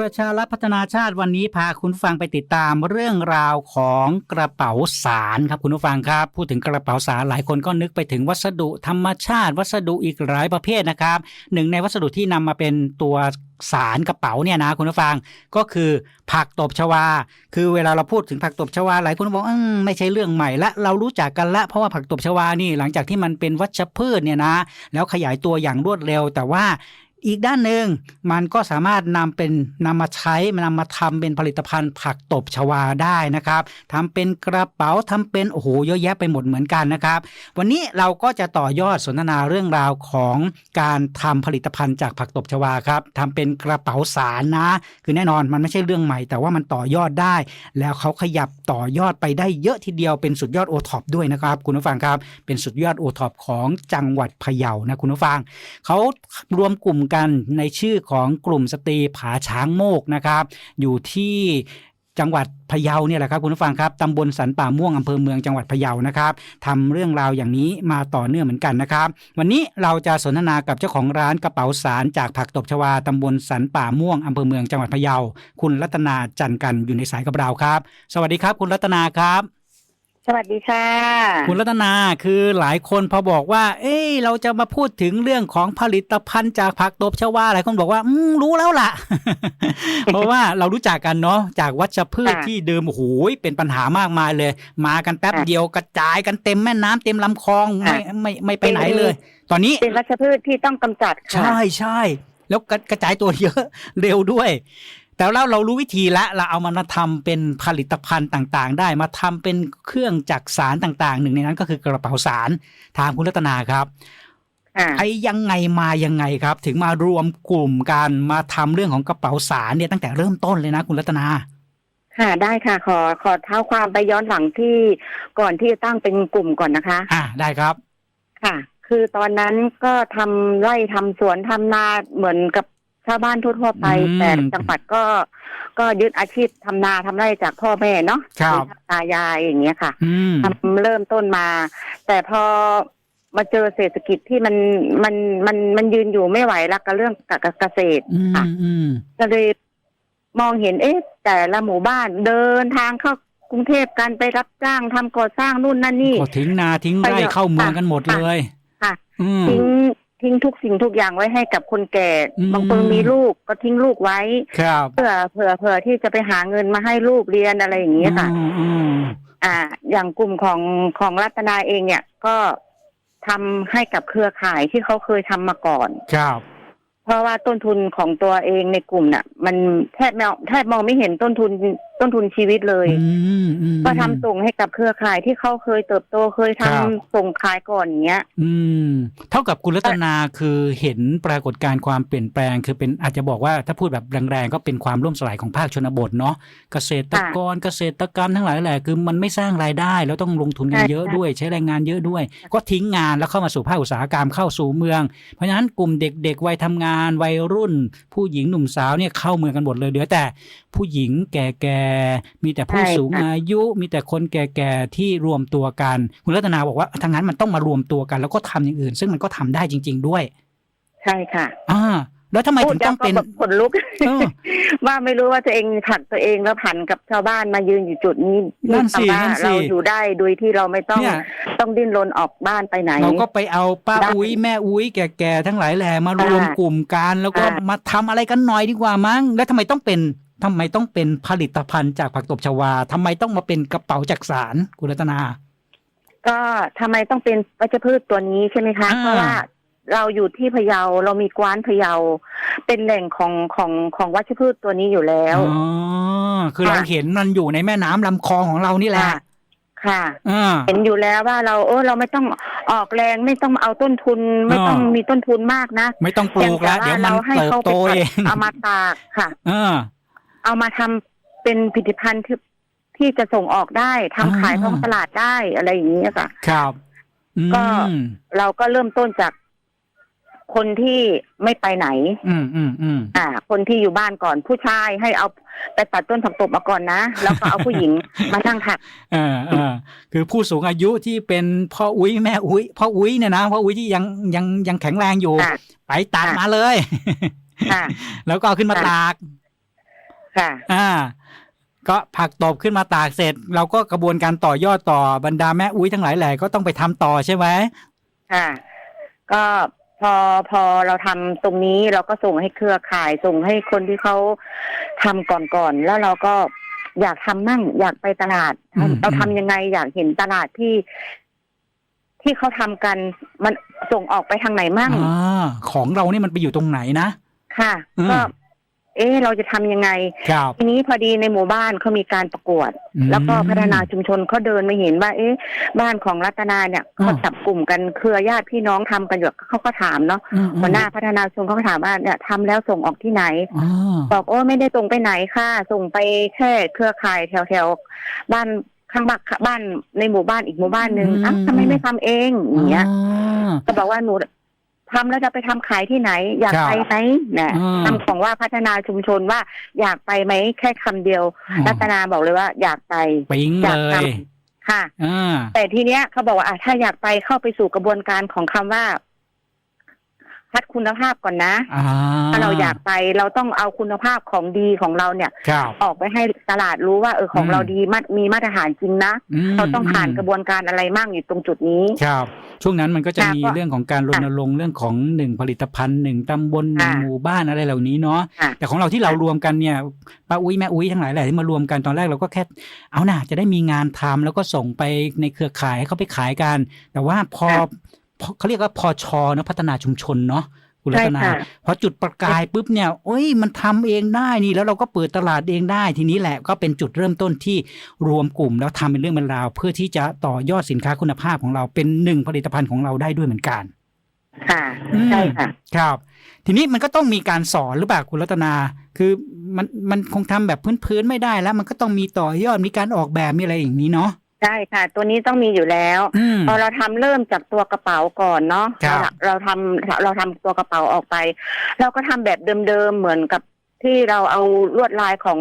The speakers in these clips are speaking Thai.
ประชารัฐพัฒนาชาติวันนี้พาคุณฟังไปติดตามเรื่องราวของกระเป๋าสารครับคุณผู้ฟังครับ พูดถึงกระเป๋าสารหลายคนก็นึกไปถึงวัสดุธรรมชาติ วัสดุอีกหลายประเภทนะครับ หนึ่งในวัสดุที่นำมาเป็นตัวสารกระเป๋าเนี่ยนะคุณผู้ฟังก็คือผักตบชวา คือเวลาเราพูดถึงผักตบชวาหลายคนบอกอไม่ใช่เรื่องใหม่ละเรารู้จักกันละเพราะว่าผักตบชวานี่หลังจากที่มันเป็นวัชพืชเนี่ยนะ แล้วขยายตัวอย่างรวดเร็วแต่ว่า อีกด้านหนึ่งมันก็สามารถนำเป็นนำมาใช้นำมาทำเป็นผลิตภัณฑ์ผักตบชวาได้นะครับทำเป็นกระเป๋าทำเป็นโอ้โหเยอะแยะไปหมดเหมือนกันนะครับ วันนี้เราก็จะต่อยอดสนทนาเรื่องราวของการทำผลิตภัณฑ์จากผักตบชวาครับทำเป็นกระเป๋าสารนะ คือแน่นอนมันไม่ใช่เรื่องใหม่ แต่ว่ามันต่อยอดได้ แล้วเขาขยับต่อยอดไปได้เยอะทีเดียวเป็นสุดยอดโอท็อปด้วยนะครับคุณผู้ฟังครับ เป็นสุดยอดโอท็อปของจังหวัดพะเยานะคุณผู้ฟังเขารวมกลุ่มกันในชื่อของกลุ่มสตรีผาช้างโมกนะครับ อยู่ที่จังหวัดพะเยาเนี่ยแหละครับคุณผู้ฟังครับตำบลสันป่าม่วงอำเภอเมืองจังหวัดพะเยานะครับทำเรื่องราวอย่างนี้มาต่อเนื่องเหมือนกันนะครับ วันนี้เราจะสนทนากับเจ้าของร้านกระเป๋าสารจากผักตบชวาตำบลสันป่าม่วงอำเภอเมืองจังหวัดพะเยา คุณรัตนาจันกันอยู่ในสายกับเราครับ สวัสดีครับ คุณรัตนาครับ วัสดีค่ะ คุณรัตนาคือหลายคนพอบอกว่า เอ้ยเราจะมาพูดถึงเรื่องของผลิตภัณฑ์จากผักตบชวาหลายคนบอกว่าอืมรู้แล้วล่ะ เพราะว่าเรารู้จักกันเนาะจากวัชพืชค่ะที่เดิมโอ้โหเป็นปัญหามากมายเลย มากันแป๊บค่ะเดียวกระจายกันเต็มแม่น้ำเต็มลำคลองไม่ค่ะไม่ไม่ไปไหนเลย ตอนนี้เป็นวัชพืชที่ต้องกำจัดค่ะใช่ใช่แล้วกระกระจายตัวเยอะเร็วด้วย แต่แล้วเรารู้วิธีละเราเอามันมาทำเป็นผลิตภัณฑ์ต่างๆ ได้มาทำเป็นเครื่องจักสารต่างๆ หนึ่งในนั้นก็คือกระเป๋าสารถามคุณรัตนาครับค่ะไอ้ยังไงมายังไงครับ ถึงมารวมกลุ่มกันมาทำเรื่องของกระเป๋าสารเนี่ยตั้งแต่เริ่มต้นเลยนะคุณรัตนาค่ะได้ค่ะขอขอเท้าความไปย้อนหลังที่ก่อนที่จะตั้งเป็นกลุ่มก่อนนะคะ อ่าได้ครับ ค่ะ คือตอนนั้นก็ทำไร่ทำสวนทำนาเหมือนกับชาวบ้านทั่วๆไป อืม แต่จังหวัดก็ก็ยึดอาชีพทำนาทำไร่จากพ่อแม่เนาะครับ ตายายอย่างเงี้ยค่ะอืม ทำเริ่มต้นมา แต่พอมาเจอเศรษฐกิจที่มันมันมันมันยืนอยู่ไม่ไหวแล้วกับเรื่องเกษตรอืมค่ะ อืม ก็เลยมองเห็นเอ๊ะ แต่ละหมู่บ้านเดินทางเข้ากรุงเทพกันไปรับจ้างทำก่อสร้างนู่นนั่นนี่ ก็ทิ้งนาทิ้งไร่ไปเถอะเข้าเมืองกันหมดค่ะเลยค่ะ อืม ทิ้ง ทิ้งทุกสิ่งทุกอย่างไว้ให้กับคนแก่ อืม บางคนมีลูกก็ทิ้งลูกไว้ ครับเพื่อเผื่อเผื่อที่จะไปหาเงินมาให้ลูกเรียนอะไรอย่างเงี้ยค่ะ อืมอืมอ่า อย่างกลุ่มของของรัตนาเองเนี่ยก็ทำให้กับเครือข่ายที่เขาเคยทำมาก่อน ครับ เพราะว่าต้นทุนของตัวเองในกลุ่มน่ะ มันแทบมองแทบมองไม่เห็นต้นทุน ต้นทุนชีวิตเลยอืมอืมก็ทำส่งให้กับเครือข่ายที่เขาเคยเติบโตเคยทำครับส่งขายก่อนอย่างเงี้ย อืม เท่ากับคุณรัตนาคือเห็นปรากฏการณ์ความเปลี่ยนแปลง คือเป็นอาจจะบอกว่าถ้าพูดแบบแรงๆก็เป็นความล่มสลายของภาคชนบทเนาะเกษตรกรเกษตรกรรมทั้งหลายแหละคือมันไม่สร้างรายได้ แล้วต้องลงทุนกันใช่เยอะใช่ด้วย ใช้แรงงานเยอะด้วย ก็ทิ้งงานแล้วเข้ามาสู่ภาคอุตสาหกรรมเข้าสู่เมือง เพราะฉะนั้นกลุ่มเด็กๆวัยทำงานวัยรุ่น ผู้หญิงหนุ่มสาวเนี่ยเข้าเมืองกันหมดเลยเหลือแต่ผู้หญิงแก่ๆมีแต่ผู้ใช่สูงค่ะอายุ มีแต่คนแก่ๆที่รวมตัวกัน คุณรัตนาบอกว่าทั้งนั้นมันต้องมารวมตัวกัน แล้วก็ทำอย่างอื่น ซึ่งมันก็ทำได้จริง ๆ ด้วย ใช่ค่ะ อ่า แล้วทำไมพูถึดงต้องเป็นแล้วก็แบบขนลุกเออว่าไม่รู้ว่าตัวเองผลักตัวเองแล้วผันกับชาวบ้านมายืนอยู่จุดนี้นั่นสิทำว่านั่นสิเราอยู่ได้โดยที่เราไม่ต้องเนี่ยต้องดิ้นรนออกบ้านไปไหน เราก็ไปเอาป้าได้อุ้ยแม่อุ้ยแก่ๆทั้งหลายแหล่มารวมค่ะกลุ่มกันแล้วก็ค่ะมาทำอะไรกันหน่อยดีกว่ามั้งแล้วทำไมต้องเป็น ทำไมต้องเป็นผลิตภัณฑ์จากผักตบชวาทำไมต้องมาเป็นกระเป๋าจักสารคุณรัตนา ก็ทำไมต้องเป็นวัชพืชตัวนี้ใช่ไหมคะอ่าเพราะว่าเราอยู่ที่พะเยาเรามีกว้านพะเยา เป็นแหล่งของของของวัชพืชตัวนี้อยู่แล้วอ๋อคือเราค่ะเห็นมันอยู่ในแม่น้ำลำคลองของเรานี่แหละค่ะค่ะอ่าเห็นอยู่แล้วว่าเราเออเราไม่ต้องออกแรงไม่ต้องเอาต้นทุน ไม่ต้องอ่ามีมีต้นทุนมากนะ ไม่ต้องปลูกแล้วพีเดี๋งยวแต่มันราให้เติบขาโตไปเองเอามาตากค่ะ เออ เอามาทำเป็นผลิตภัณฑ์ที่ที่จะส่งออกได้ทำอ่าขายท้องตลาดได้อะไรอย่างนี้ยค่ะ ครับอืมก็เราก็เริ่มต้นจากคนที่ไม่ไปไหน อืมอืมอืมอ่า คนที่อยู่บ้านก่อนผู้ชายให้เอาไปตัดต้นผักตบมาก่อนนะ แล้วก็เอาผู้หญิงมานั่งถักเออเออคือผู้สูงอายุที่เป็นพ่ออุ้ยแม่อุ้ยพ่ออุ้ยเนี่ยนะพ่ออุ้ยที่ยังยังยังแข็งแรงอยู่ค่ะไปตัดค่ะมาเลยค่ะแล้วก็เอาขึ้นมาค่ะตาก ค่ะ อ่า ก็ผักตบขึ้นมาตากเสร็จ เราก็กระบวนการต่อยอดต่อบรรดาแม่อุ้ยทั้งหลายแหล่ก็ต้องไปทำต่อใช่ไหมค่ะ ก็พอพอเราทำตรงนี้เราก็ส่งให้เครือข่ายส่งให้คนที่เขาทำก่อนๆแล้วเราก็อยากทำมั่งอยากไปตลาดอืมเราทำยังไงอยากเห็นตลาดที่ที่เขาทำกันมันส่งออกไปทางไหนมั่งอ่าของเรานี่มันไปอยู่ตรงไหนนะ ค่ะอืมก็ เอ๊ะเราจะทำยังไง ครับทีนี้พอดีในหมู่บ้านเขามีการประกวดอืมแล้วก็พัฒนาชุมชนเขาเดินมาเห็นว่า เอ๊ะ บ้านของรัตนาเนี่ยอ่าเขาจับกลุ่มกันเครือญาติพี่น้องทำกันอยู่เขาก็ถามเนาะอืมอืมหัวหน้าพัฒนาชุมชนเขาก็ถามว่าเนี่ยทำแล้วส่งออกที่ไหนอ่าบอกโอ้ไม่ได้ส่งไปไหนค่ะ ส่งไปแค่เครือข่ายแถวแถวๆบ้านข้างบ้านบ้านในหมู่บ้านอีกหมู่บ้านหนึ่งอ้าวทำไมไม่ทำเองอย่างเงี้ยอ่าก็บอกว่าหนู ทำแล้วจะไปทำขายที่ไหน อยากครับไปไหมเนี่ยอืมคำของว่าพัฒนาชุมชนว่าอยากไปไหมแค่คำเดียว รัตนาบอกเลยว่า อยากไปปิ๊งอยากเลทยำค่ะอ่าแต่ทีเนี้ยเขาบอกว่าอะถ้าอยากไปเข้าไปสู่กระบวนการของคำว่า คัดคุณภาพก่อนนะ อ่าถ้าเราอยากไปเราต้องเอาคุณภาพของดีของเราเนี่ย ครับ ออกไปให้ตลาดรู้ว่าเออของอืม เราดีมามีมาตรฐานจริงนะ มเราต้องผ่านกระบวนการอะไรมั่งอยู่ตรงจุดนี้ ครับ ช่วงนั้นมันก็จะค่ะมีก็เรื่องของการรณรงค์เรื่องของหนึ่งผลิตภัณฑ์หนึ่งตำบลหนึ่งค่ะหมู่บ้านอะไรเหล่านี้เนาะค่ะแต่ของเราที่เรารวมกันเนี่ยป้าอุ้ยแม่อุ้ยทั้งหลายแหละที่มารวมกันตอนแรกเราก็แค่เอาน่ะจะได้มีงานทำแล้วก็ส่งไปในเครือข่ายให้เขาไปขายกัน แต่ว่าพอค่ะพอ เขาเรียกว่าพอชอเนอะพัฒนาชุมชนเนาะคุณรัตนาใช่ค่ะพอจุดประกายปุ๊บเนี่ยโอ้ยมันทำเองได้นี่แล้วเราก็เปิดตลาดเองได้ทีนี้แหละก็เป็นจุดเริ่มต้นที่รวมกลุ่มแล้วทำเป็นเรื่องเป็นราว เพื่อที่จะต่อยอดสินค้าคุณภาพของเราเป็นหนึ่งผลิตภัณฑ์ของเราได้ด้วยเหมือนกันค่ะอืมใช่ค่ะครับ ทีนี้มันก็ต้องมีการสอนหรือเปล่าคุณรัตนา คือมันมันคงทำแบบพื้นๆไม่ได้แล้ว มันก็ต้องมีต่อยอดมีการออกแบบมีอะไรอย่างนี้เนาะ ใช่ค่ะ ตัวนี้ต้องมีอยู่แล้วอืม พอเราทำเริ่มจากตัวกระเป๋าก่อนเนาะครับเราเราทำเราทำตัวกระเป๋าออกไป เราก็ทำแบบเดิมๆเหมือนกับที่เราเอาลวดลายของ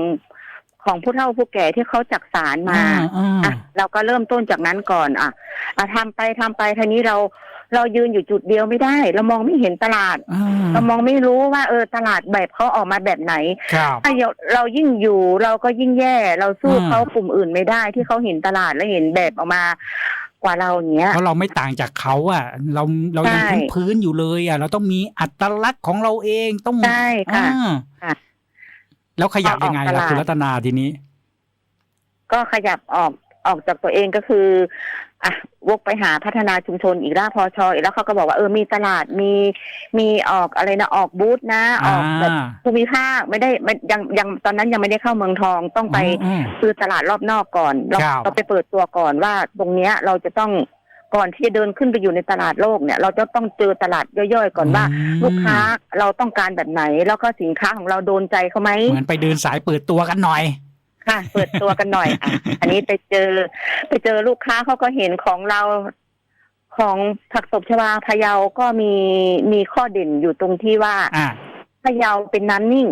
ของผู้เฒ่าผู้แก่ที่เขาจักสารมา อ่าอะเราก็เริ่มต้นจากนั้นก่อนอะอะทำไปทำไปทีนี้เรา เรายืนอยู่จุดเดียวไม่ได้ เรามองไม่เห็นตลาดอ่าเรามองไม่รู้ว่าเออตลาดแบบเขาออกมาแบบไหนครับถ้าเราเรายิ่งอยู่เราก็ยิ่งแย่ เราสู้อืมเขากลุ่มอื่นไม่ได้ที่เขาเห็นตลาดและเห็นแบบออกมากว่าเราอย่างเงี้ยเพราะเราไม่ต่างจากเขาอะ เราเรายังใช่พื้นๆอยู่เลยอะ เราต้องมีอัตลักษณ์ของเราเองต้องใช่ค่ะอ่าค่ะแล้วขยับยังไงเอาออกตล่ะลาดคุณรัตนาทีนี้ ก็ขยับออก ออกจากตัวเองก็คืออะวกไปหาพัฒนาชุมชนอีกแล้วพอชออีกแล้วเขาก็บอกว่าเออมีตลาดมีมีออกอะไรนะออกบูธนะออกแบบอ่าภูมิภาคไม่ได้ไม่ยังยังตอนนั้นยังไม่ได้เข้าเมืองทองต้องไปอืมคือตลาดรอบนอกก่อนเราครับเราไปเปิดตัวก่อนว่าตรงเนี้ยเราจะต้องก่อนที่จะเดินขึ้นไปอยู่ในตลาดโลกเนี่ย เราจะต้องเจอตลาดย่อยๆ ก่อนว่าอืมลูกค้าเราต้องการแบบไหน แล้วก็สินค้าของเราโดนใจเขาไหมเหมือนไปเดินสายเปิดตัวกันหน่อย ค่ะ เปิดตัวกันหน่อยอะ อันนี้ไปเจอ ไปเจอลูกค้าเขาก็เห็นของเราของผักตบชวาพะเยาก็มีมีข้อเด่นอยู่ตรงที่ว่าอ่าพะเยาเป็นน้ำนิ่ง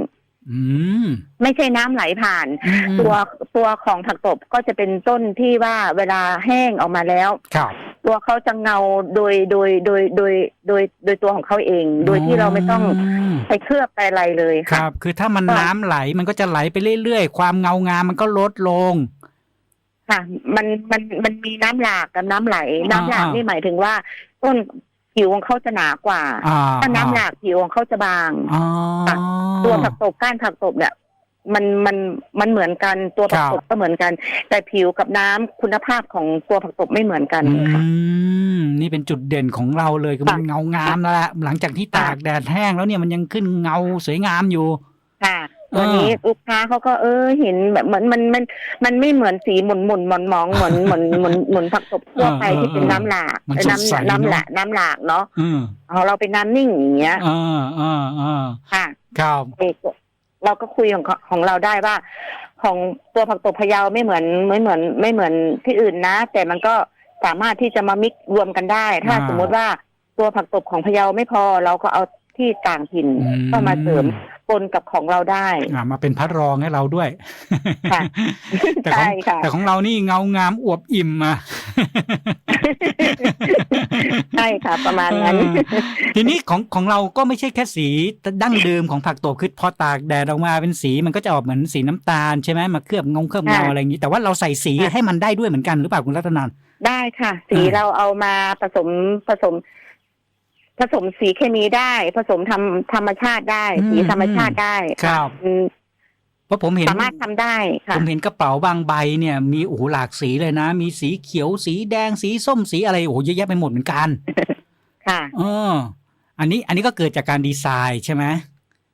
อืม ไม่ใช่น้ำไหลผ่าน อืมตัวตัวของผักตบก็จะเป็นต้นที่ว่าเวลาแห้งออกมาแล้ว ครับ ตัวเขาจะเงาโดยโดยโดยโดยโดยโดยตัวของเขาเอง โดยที่เราไม่ต้องมไปเคลือบไปอะไรเลยคค่ะรับ คือถ้ามันก็น้ำไหลมันก็จะไหลไปเรื่อยๆ ความเงางามมันก็ลดลง ค่ะ มันมันมันมีน้ำหลากกับน้ำไหล น้ำหลากอ่า นี่หมายถึงว่า ต้นผิวของเขาจะหนากว่า อ่าถ้าน้ำหลากผิวของเขาจะบาง อ๋อ ตัวผักตบก้านผักตบเนี่ย มันมันมันเหมือนกันตัวผักตบก็เหมือนกัน แต่ผิวกับน้ำคุณภาพของตัวผักตบไม่เหมือนกันอืค่ะมนี่เป็นจุดเด่นของเราเลยคือมันค่ะเงางามแล้วแหละหลังจากที่ตากแดดแห้งแล้วเนี่ยมันยังขึ้นเงาสวยงามอยู่ค่ะตัวนี้อ่าลูกค้าเขาก็เออเห็นแบบมันมันมันมันไม่เหมือนสีหมุนหมุนหมอนมองเหมือนเหมือนเหมือนเหมือนผักตบทั่วไปที่เป็นน้ำหลากมันเออสดใสน้ำน้ำหเนลาอะกน้ำหลากเนาะอืมของเราเป็นน้ำนิ่งอย่างเงี้ยอ่าอ่าอ่าค่ะครับ เอกเราก็คุยของของเราได้ว่า ของตัวผักตบพะเยาไม่เหมือนไม่เหมือน ไม่เหมือนที่อื่นนะ แต่มันก็สามารถที่จะมามิกซ์รวมกันได้ ถ้าอ่า สมมุติว่าตัวผักตบของพะเยาไม่พอ เราก็เอา ที่ต่างถิ่นอืม เข้ามาเสริมปนกับของเราได้ อ่ามาเป็นพัดรองให้เราด้วยค่ะแต่ของใช่ค่ะ แต่ของเรานี่เงางามอวบอิ่มอะ ใช่ค่ะ ประมาณนั้น เออทีนี้ของของเราก็ไม่ใช่แค่สีดั้งเดิมของผักตบคือพอตากแดดออกมาเป็นสีมันก็จะออกเหมือนสีน้ำตาลใช่ไหมมาเคลือบงงเคลือบเงาค่ะอะไรอย่างนี้ แต่ว่าเราใส่สีค่ะ ให้มันได้ด้วยเหมือนกันหรือเปล่าคุณรัตนานได้ค่ะ สีอ่า เราเอามาผสมผสม ผสมสีเคมีได้ ผสมทำธรรมชาติได้สีธรรมชาติได้ครับ อืมเพราะผมเห็น สามารถทำได้ค่ะ ผมเห็นกระเป๋าบางใบเนี่ยมีโอ้โหหลากสีเลยนะ มีสีเขียวสีแดงสีส้มสีอะไรโอ้โหเยอะแยะไปหมดเหมือนกันค่ะ เอออันนี้อันนี้ก็เกิดจากการดีไซน์ใช่ไหม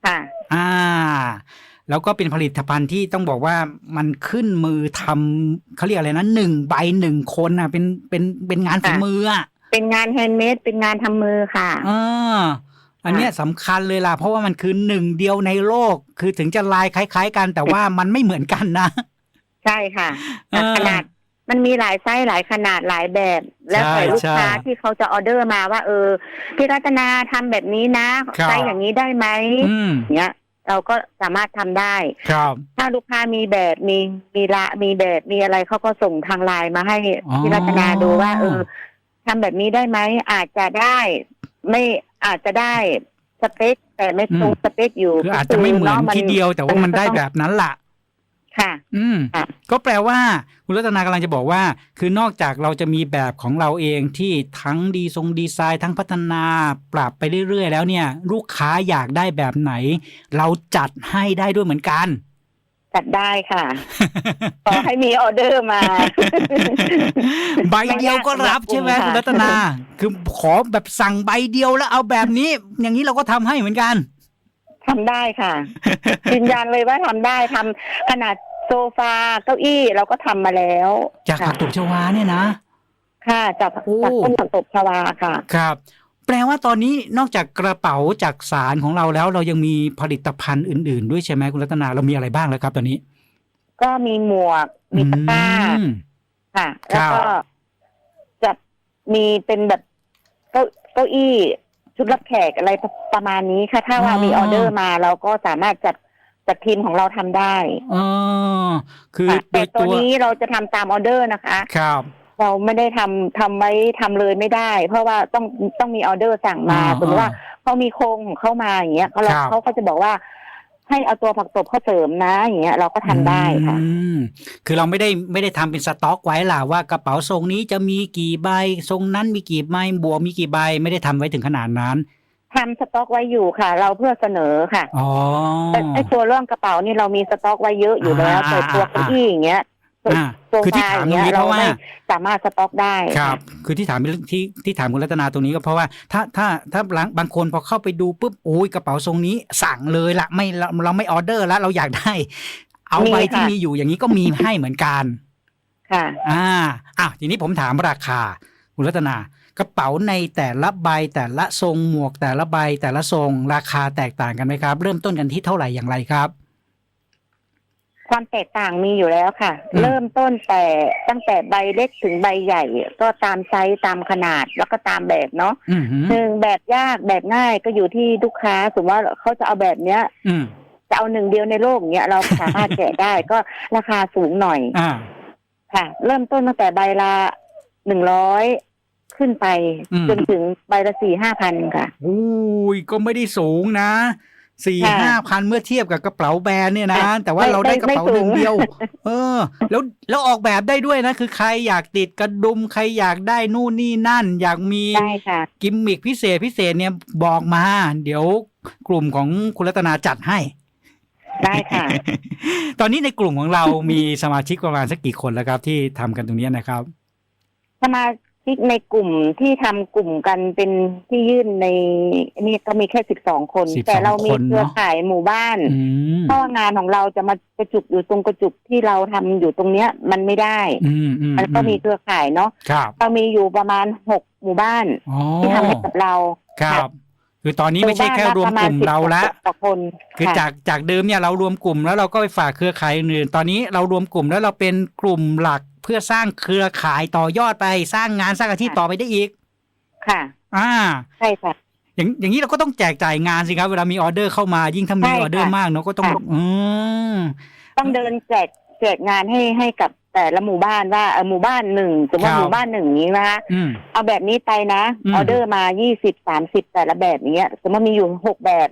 ค่ะ อ่า แล้วก็เป็นผลิตภัณฑ์ที่ต้องบอกว่ามันขึ้นมือทำเขาเรียกอะไรนะหนึ่งใบหนึ่งคนอะ เป็นเป็นเป็นงานฝีค่ะมืออะ เป็นงานแฮนด์เมดเป็นงานทำมือค่ะอ่าอันเนี้ยสำคัญเลยล่ะ เพราะว่ามันคือหนึ่งเดียวในโลก คือถึงจะลายคล้าย ๆ กัน แต่ว่ามันไม่เหมือนกันนะ ใช่ค่ะเออขนาดมันมีหลายไซส์หลายขนาดหลายแบบ แล้วแต่ใช่ลูกค้าใช่ที่เขาจะออเดอร์มาว่า เออพี่รัตนาทำแบบนี้นะครับไซส์อย่างนี้ได้ไหมอืมเนี้ยเราก็สามารถทำได้ ครับ ถ้าลูกค้ามีแบบมีมีละมีแบบมีอะไรเขาก็ส่งทางไลน์มาให้อ๋อพี่รัตนาดูว่า เออ ทำแบบนี้ได้ไหมอาจจะได้ ไม่อาจจะได้สเปคแต่ไม่ตรงสเปคอยู่คืออาจจะไม่เหมือนาทีเดียว แต่ว่ามันได้จะต้องแบบนั้นล่ะ ค่ะ อืมค่ะก็แปลว่า คุณรัตนากำลังจะบอกว่า คือนอกจากเราจะมีแบบของเราเองที่ทั้งดีทรงดีไซน์ทั้งพัฒนาปรับไปเรื่อยๆแล้วเนี่ย ลูกค้าอยากได้แบบไหน เราจัดให้ได้ด้วยเหมือนกัน จัดได้ค่ะขอให้มีออเดอร์มา ใบเดียวก็รับใช่ไหมไม่ยากคุณรัตนา คือขอแบบสั่งใบเดียวแล้วเอาแบบนี้ อย่างนี้เราก็ทำให้เหมือนกันทำได้ค่ะยืนยันเลยว่าทำได้ทำขนาดโซฟาเก้าอี้เราก็ทำมาแล้ว จากผักตบชวาเนี่ยนะ ค่ะ จากโอ้จากต้นผักตบชวาค่ะ ครับ แปลว่าตอนนี้นอกจากกระเป๋าจากสารของเราแล้ว เรายังมีผลิตภัณฑ์อื่น ๆ ด้วยใช่ไหมคุณรัตนาเรามีอะไรบ้างแล้วครับ ตอนนี้ ก็มีหมวก มีตะกร้าอืมค่ะคแล้วรับก็จะมีเป็นแบบเก้าเก้าอี้ชุดรับแขกอะไรประมาณนี้ค่ะ ถ้าว่ามีออเดอร์มาเราก็สามารถจัดจัดทีมของเราทำได้อ๋อคือค่ะโดแต่ยตัวตัวนี้เราจะทำตามออเดอร์นะคะ ครับ เราไม่ได้ทำทำไว้ทำเลยไม่ได้ เพราะว่าต้องต้องมีออเดอร์สั่งมาอ่าสมมติว่าเขามีโครงของเขามาอย่างเงี้ยเขาเราครับเขาก็จะบอกว่า ให้เอาตัวผักตบเข้าเสริมนะ อย่างเงี้ยเราก็ทำได้ค่ะอืมคือเราไม่ได้ไม่ได้ทำเป็นสต็อกไว้ล่ะว่ากระเป๋าทรงนี้จะมีกี่ใบทรงนั้นมีกี่ใบบวกมีกี่ใบไม่ได้ทำไว้ถึงขนาดนั้นทำสต็อกไว้อยู่ค่ะ เราเพื่อเสนอค่ะอ๋อแต่ไอ้ตัวเรื่องกระเป๋านี่เรามีสต็อกไว้เยอะอยู่แล้วอ่าแต่ตัวอ่าเก้าอี้อย่างเงี้ย อ่าโซคือที่ฟาถามอย่างตรงเงี้ยนี้เพเราราะว่า ไม่สามารถสต็อกได้ครับ คือที่ถามที่ที่ถามคุณรัตนาตรงนี้ก็เพราะว่าถ้าถ้าถ้าบางบางคนพอเข้าไปดูปุ๊บโอ้ยกระเป๋าทรงนี้สั่งเลยละไม่เราเราไม่ออเดอร์แล้วเราอยากได้ เอามีใบค่ะที่มีอยู่อย่างนี้ก็มีให้เหมือนกัน ค่ะ อ่าอะทีนี้ผมถามราคาคุณรัตนากระเป๋าในแต่ละใบแต่ละทรงหมวกแต่ละใบแต่ละทรงราคาแตกต่างกันไหมครับ เริ่มต้นกันที่เท่าไหร่อย่างไรครับ ความแตกต่างมีอยู่แล้วค่ะอืมเริ่มต้นแต่ตั้งแต่ใบเล็กถึงใบใหญ่ ก็ตามไซส์ตามขนาดแล้วก็ตามแบบเนาะอืมหืมหนึ่งแบบยากแบบง่ายก็อยู่ที่ลูกค้าสมมติว่าเขาจะเอาแบบเนี้ยอืมจะเอาหนึ่งเดียวในโลกอย่างเงี้ยเราสามารถแกะได้ก็ราคาสูงหน่อยอ่าค่ะ เริ่มต้นตั้งแต่ใบละหนึ่งร้อยขึ้นไปอืมจนถึงใบละสี่ห้าพันค่ะอุ้ยก็ไม่ได้สูงนะ สี่ค่ะห้าพันเมื่อเทียบกับกระเป๋าแบรนด์เนี่ยนะค่ะแต่ว่าไม่เราได้กระเป๋าไม่หสูนึ่งงเดียว เออ แล้วแล้วออกแบบได้ด้วยนะ คือใครอยากติดกระดุมใครอยากได้นู่นนี่นั่น อยากมีได้ค่ะกิมมิคพิเศษพิเศษเนี่ยบอกมา เดี๋ยวกลุ่มของคุณรัตนาจัดให้ ได้ค่ะ ตอนนี้ในกลุ่มของเรามีสมาชิกประมาณสักกี่คนแล้วครับ ที่ทำกันตรงเนี้ยนะครับ สมา ชิกในกลุ่มที่ทำกลุ่มกันเป็นที่ยื่นในนี่ก็มีแค่สิบสองคน 12แต่เรามีคนเนอะ เครือข่ายหมู่บ้านอืมเพราะว่างานของเราจะมากระจุกอยู่ตรงกระจุกที่เราทำอยู่ตรงเนี้ย มันไม่ได้ อืมอืมมันก็มีเครือข่ายเนาะครับเรามีอยู่ประมาณหกหมู่บ้าน อ๋อที่ทำให้กับเราครับ คือตอนนี้ไม่ใช่แค่รวมกลุ่มเราละ ต่อคนคือจากจากเดิมเนี่ยเรารวมกลุ่มแล้วเราก็ไปฝากเครือข่ายอื่นๆตอนนี้เรารวมกลุ่มแล้วเราเป็นกลุ่มหลัก เพื่อสร้างเครือข่ายต่อยอดไปสร้างงานสร้างอาชีพต่อไปได้อีก ค่ะ อ่า ใช่ค่ะ อย่างอย่างนี้เราก็ต้องแจกจ่ายงานสิครับ เวลามีออเดอร์เข้ามายิ่งถ้ามีใช่อค่ะอเดอร์มากเนาะก็ต้องค่ะอืมต้องเดินแจกแจกงานให้ให้กับแต่ละหมู่บ้านว่าเออหมู่บ้านหนึ่งสมมติครับหมู่บ้านหนึ่งนี้นะคะอืมเอาแบบนี้ไปนะอืมออเดอร์มายี่สิบสามสิบแต่ละแบบอย่างเงี้ยสมมติมีอยู่หกแบบ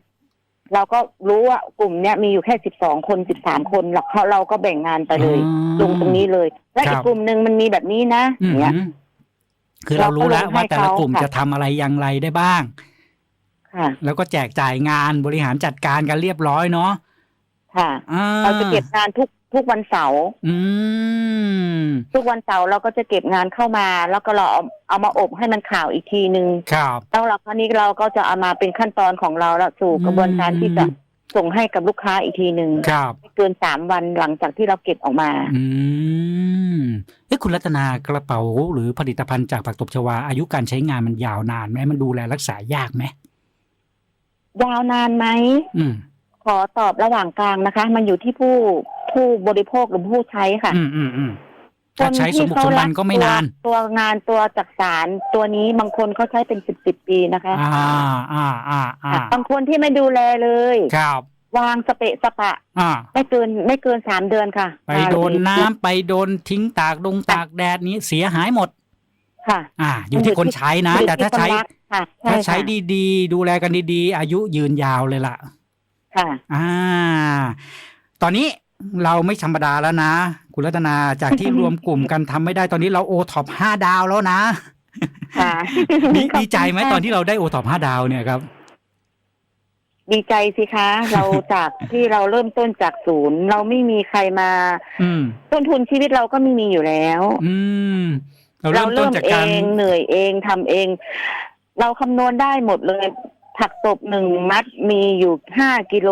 เราก็รู้ว่ากลุ่มเนี้ยมีอยู่แค่สิบสองคนสิบสามคนเราเขาเราก็แบ่งงานไปเลยอ๋อลงตรงนี้เลย และครับอีกกลุ่มหนึ่งมันมีแบบนี้นะอือมย่างเงี้ยคือเรารู้แล้วเราก็ลงให้ว่าแต่ละกลุ่มเขาค่ะจะทำอะไรอย่างไรได้บ้างค่ะ แล้วก็แจกจ่ายงานบริหารจัดการกันเรียบร้อยเนาะค่ะอ่าเราจะเก็บงานทุก ทุกวันเสาร์อืมทุกวันเสาร์เราก็จะเก็บงานเข้ามา แล้วก็เราเอาเอามาอบให้มันข่าวอีกทีหนึ่งครับแล้วเราคราวนี้เราก็จะเอามาเป็นขั้นตอนของเราแล้วสู่กระบวนการที่จะส่งให้กับลูกค้าอีกทีหนึ่งครับไม่เกินสามวันหลังจากที่เราเก็บออกมา อืมเอ้คุณรัตนากระเป๋าหรือผลิตภัณฑ์จากผักตบชวา อายุการใช้งานมันยาวนานไหมมันดูแลรักษายากไหมยาวนานไหมอืมขอตอบระหว่างกลางนะคะ มันอยู่ที่ผู้ ผู้บริโภคหรือผู้ใช้ค่ะ อืมอืมอืมถ้าใช้สมบุกสมบันก็ไม่นานตัวตัวงานตัวจักสารตัวนี้บางคนเขาใช้เป็นสิบสิบปีนะคะ อ่าอ่าอ่าอ่าบางคนที่ไม่ดูแลเลย ครับ วางสเปะสปะ อ่า ไม่เกินไม่เกินสามเดือนค่ะ ไปโดนน้ำไปโดนทิ้งตากดงตากแดดนี้เสียหายหมด ค่ะ อ่า อยู่ที่คนใช้นะอยู่แต่ถ้าที่ใช้คนรักค่ะถ้าใช้ค่ะดีๆ ดูแลกันดีๆ อายุยืนยาวเลยล่ะ ค่ะ อ่า ตอนนี้ เราไม่ธรรมดาแล้วนะ คุณรัตนาจากที่รวมกลุ่มกันทำไม่ได้ตอนนี้เราโอท็อปห้าดาวแล้วนะค่ะดีขอบคุณดีใจไหมค่ะตอนที่เราได้โอท็อปห้าดาวเนี่ยครับ ดีใจสิคะ เราจากที่เราเริ่มต้นจากศูนย์ เราไม่มีใครมาอืมต้นทุนชีวิตเราก็ไม่มีอยู่แล้ว อืม เราเราเริ่มต้เริ่นมจากเอการงเหนื่อยเองทำเอง เราคำนวณได้หมดเลย ผักตบหนึ่งมัดมีอยู่ห้ากิโล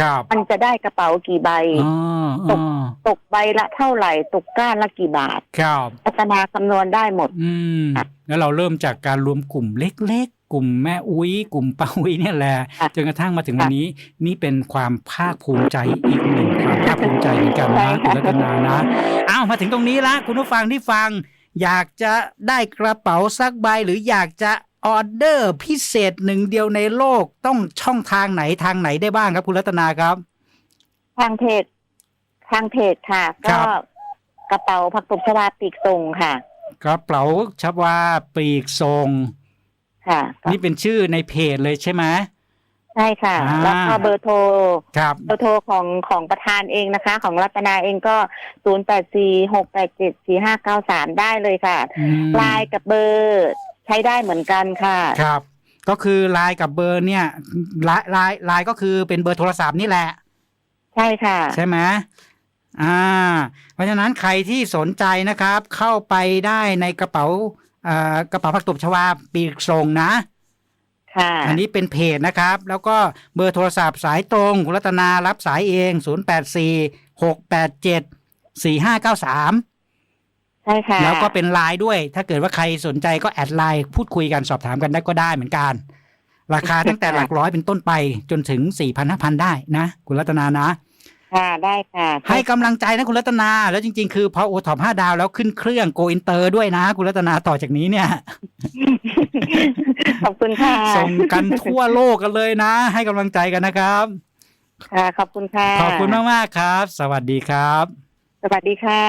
ครับมันจะได้กระเป๋ากี่ใบ อ๋อตอ๋กอตกใบละเท่าไหร่ ตกก้านละกี่บาท ครับ พัฒนาคำนวณได้หมด อืมค่ะแล้วเราเริ่มจากการรวมกลุ่มเล็กๆ กลุ่มแม่อุ้ย กลุ่มป้าอุ้ยเนี่ยแหละ ค่ะจนกระทั่งมาถึงค่ะวันนี้ นี่เป็นความภาคภูมิใจอีกหนึ่งความภาคภูมิใจเหมือนกันใช่นะค่ะคุณรัตนานะ อ้าว มาถึงตรงนี้ละคุณผู้ฟังที่ฟัง อยากจะได้กระเป๋าสักใบหรืออยากจะ ออเดอร์พิเศษหนึ่งเดียวในโลกต้องช่องทางไหนทางไหนได้บ้างครับ คุณรัตนาครับ ทางเพจทางเพจค่ะ ครัก็บ กระเป๋าผักตบชวาปีกส่งค่ะ กระเป๋าชับวาปลีกทรงค่ะนี่เป็นชื่อในเพจเลยใช่ไหม ใช่ค่ะ อ่า แล้วก็เบอร์โทร ครับ เบอร์โทรของของประธานเองนะคะ ของรัตนาเองก็ศูนย์แปดสี่หกแปดเจ็ดสี่ห้าเก้าสามได้เลยค่ะอืมไลน์กับเบอร์ ใช้ได้เหมือนกันค่ะครับ ก็คือไลน์กับเบอร์เนี่ยไลน์ไลน์ไลน์ก็คือเป็นเบอร์โทรศัพท์นี่แหละ ใช่ค่ะ ใช่ไหมอ่า เพราะฉะนั้นใครที่สนใจนะครับ เข้าไปได้ในกระเป๋าเอ่อกระเป๋าผักตบชวาปีกส่งนะ ค่ะ อันนี้เป็นเพจนะครับ แล้วก็เบอร์โทรศัพท์สายตรงคุณรัตนารับสายเอง 0 8 4 6 8 7 4 5 9 3 ใช่ค่ะแล้วก็เป็นไลน์ด้วย ถ้าเกิดว่าใครสนใจก็แอดไลน์พูดคุยกันสอบถามกันได้ก็ได้เหมือนกัน ราคาตั้งแต่หลักร้อยเป็นต้นไปจนถึง4 0 0 0 5,000ได้นะ คุณรัตนานะ ค่ะได้ค่ะ ให้กำลังใจนะคุณรัตนา แล้วจริง ๆ คือพอโอท็อปห้าดาวแล้วขึ้นเครื่องโกอินเตอร์ด้วยนะ คุณรัตนาต่อจากนี้เนี่ย ขอบคุณค่ะ ส่งกันทั่วโลกกันเลยนะ ให้กำลังใจกันนะครับ ค่ะขอบคุณค่ะ ขอบคุณมากๆครับ สวัสดีครับ สวัสดีค่ะ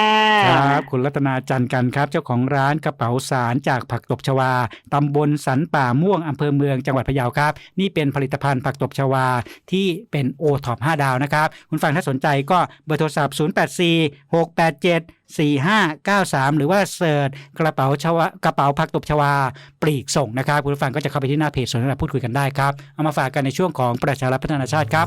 ครับคุณรัตนาจันกันครับ เจ้าของร้านกระเป๋าสารจากผักตบชวา ตำบลสันป่าม่วงอำเภอเมืองจังหวัดพะเยาครับ นี่เป็นผลิตภัณฑ์ผักตบชวาที่เป็นโอท็อป5ดาวนะครับ คุณฟังถ้าสนใจก็เบอร์โทรศัพท์ 084 687 4593 หรือว่าเสิร์ชกระเป๋าชวากระเป๋าผักตบชวาปลีกส่งนะครับ คุณผู้ฟังก็จะเข้าไปที่หน้าเพจสนทนาพูดคุยกันได้ครับ เอามาฝากกันในช่วงของประชารัฐพัฒนาชาติครับ